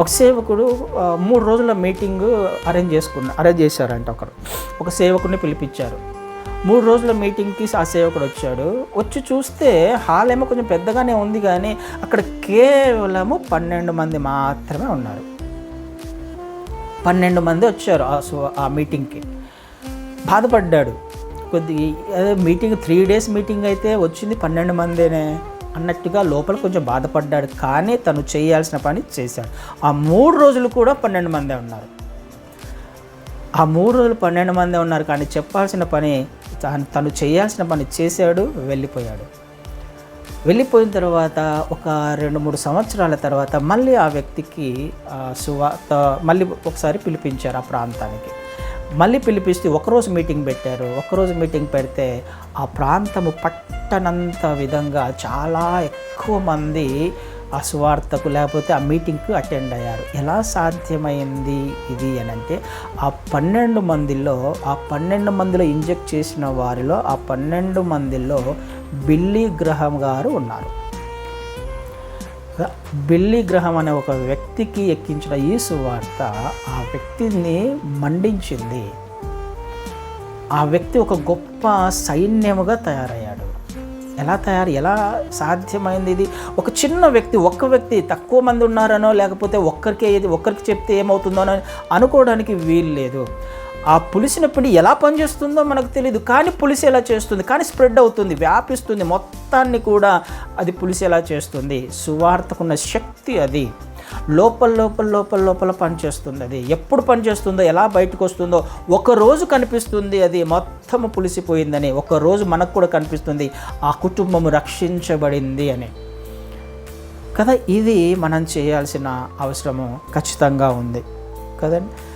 ఒక సేవకుడు మూడు రోజుల మీటింగ్ అరేంజ్ చేసుకున్న అరేంజ్ చేశారంట ఒకరు. ఒక సేవకుడిని పిలిపించారు. మూడు రోజుల మీటింగ్కి ఆ సేవకుడు వచ్చాడు. వచ్చి చూస్తే హాల్ ఏమో కొంచెం పెద్దగానే ఉంది కానీ అక్కడ కేవలము పన్నెండు మంది మాత్రమే ఉన్నారు. పన్నెండు మంది వచ్చారు ఆ సో- ఆ మీటింగ్కి. బాధపడ్డాడు. కొద్ది అదే మీటింగ్ త్రీ డేస్ మీటింగ్ అయితే వచ్చింది పన్నెండు మందేనే. అన్నట్టుగా లోపల కొంచెం బాధపడ్డాడు. కానీ తను చేయాల్సిన పని చేశాడు. ఆ మూడు రోజులు కూడా పన్నెండు మందే ఉన్నారు. ఆ మూడు రోజులు పన్నెండు మందే ఉన్నారు. కానీ చెప్పాల్సిన పని తను తను చేయాల్సిన పని చేశాడు వెళ్ళిపోయాడు. వెళ్ళిపోయిన తర్వాత ఒక రెండు మూడు సంవత్సరాల తర్వాత మళ్ళీ ఆ వ్యక్తికి సువార్త మళ్ళీ ఒకసారి పిలిపించారు ఆ ప్రాంతానికి. మళ్ళీ పిలిపిస్తే ఒకరోజు మీటింగ్ పెట్టారు. ఒకరోజు మీటింగ్ పెడితే ఆ ప్రాంతము పట్టనంత విధంగా చాలా ఎక్కువ మంది ఆ సువార్తకు లేకపోతే ఆ మీటింగ్కి అటెండ్ అయ్యారు. ఎలా సాధ్యమైంది ఇది అని అంటే ఆ పన్నెండు మందిలో ఆ పన్నెండు మందిలో ఇంజెక్ట్ చేసిన వారిలో ఆ పన్నెండు మందిలో బిల్లీ గ్రహం గారు ఉన్నారు. బిల్లి గ్రహం అనే ఒక వ్యక్తికి ఎక్కించిన ఈ సువార్త ఆ వ్యక్తిని మండించింది. ఆ వ్యక్తి ఒక గొప్ప సైన్యముగా తయారయ్యాడు. ఎలా తయారు ఎలా సాధ్యమైంది ఇది? ఒక చిన్న వ్యక్తి ఒక్క వ్యక్తి తక్కువ మంది ఉన్నారనో లేకపోతే ఒక్కరికే ఇది ఒక్కరికి చెప్తే ఏమవుతుందో అని అనుకోవడానికి వీలు లేదు ఆ పులిసిన పిండి ఎలా పనిచేస్తుందో మనకు తెలియదు కానీ పులిసి ఎలా చేస్తుంది కానీ స్ప్రెడ్ అవుతుంది వ్యాపిస్తుంది మొత్తాన్ని కూడా అది పులిసి ఎలా చేస్తుంది? సువార్తకున్న శక్తి అది. లోపల లోపల లోపల లోపల పనిచేస్తుంది అది. ఎప్పుడు పనిచేస్తుందో ఎలా బయటకు వస్తుందో ఒక రోజు కనిపిస్తుంది అది మొత్తము పులిసిపోయిందని ఒక రోజు మనకు కూడా కనిపిస్తుంది ఆ కుటుంబము రక్షించబడింది అని. కదా ఇది మనం చేయాల్సిన అవసరము ఖచ్చితంగా ఉంది. కదండి?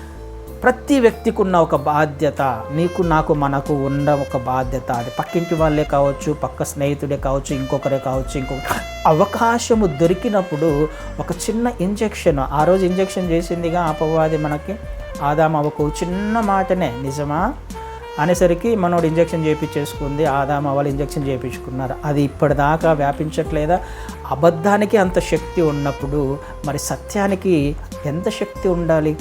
ప్రతి వ్యక్తికి ఉన్న ఒక బాధ్యత. నీకు నాకు మనకు ఉన్న ఒక బాధ్యత అది. పక్కింటి వాళ్ళే కావచ్చు పక్క స్నేహితుడే కావచ్చు ఇంకొకరే కావచ్చు ఇంకొక అవకాశము దొరికినప్పుడు ఒక చిన్న ఇంజెక్షన్ ఆ రోజు ఇంజెక్షన్ చేసిందిగా అపవాది మనకి ఆదాం ఒక చిన్న మాటనే నిజమా? అనేసరికి మనోడు ఇంజెక్షన్ చేయించేసుకుంది ఆదామ వాళ్ళు ఇంజెక్షన్ చేయించుకున్నారు అది ఇప్పటిదాకా వ్యాపించట్లేదా? అబద్ధానికి అంత శక్తి ఉన్నప్పుడు మరి సత్యానికి ఎంత శక్తి ఉండాలి?